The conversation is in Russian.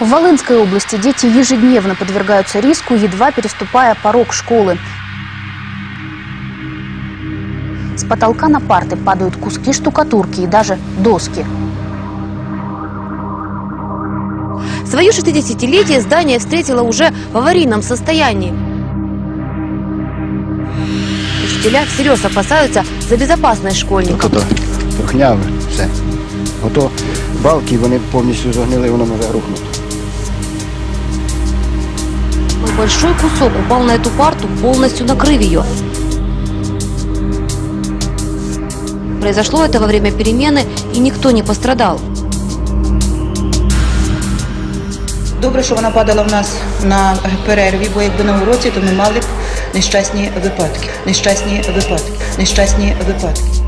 В Волынской области дети ежедневно подвергаются риску, едва переступая порог школы. С потолка на парты падают куски штукатурки и даже доски. Свое 60-летие здание встретило уже в аварийном состоянии. Учителя всерьез опасаются за безопасность школьников. Ото трухняве все. Ото балки, вони повністю зогнили, воно може рухнути. Большой кусок упал на эту парту, полностью накрыв ее. Произошло это во время перемены, и никто не пострадал. Добре, що вона падала в нас на перерві, бо якби на уроці, то ми мали б нещасні випадки. Нещасні випадки. Нещасні випадки.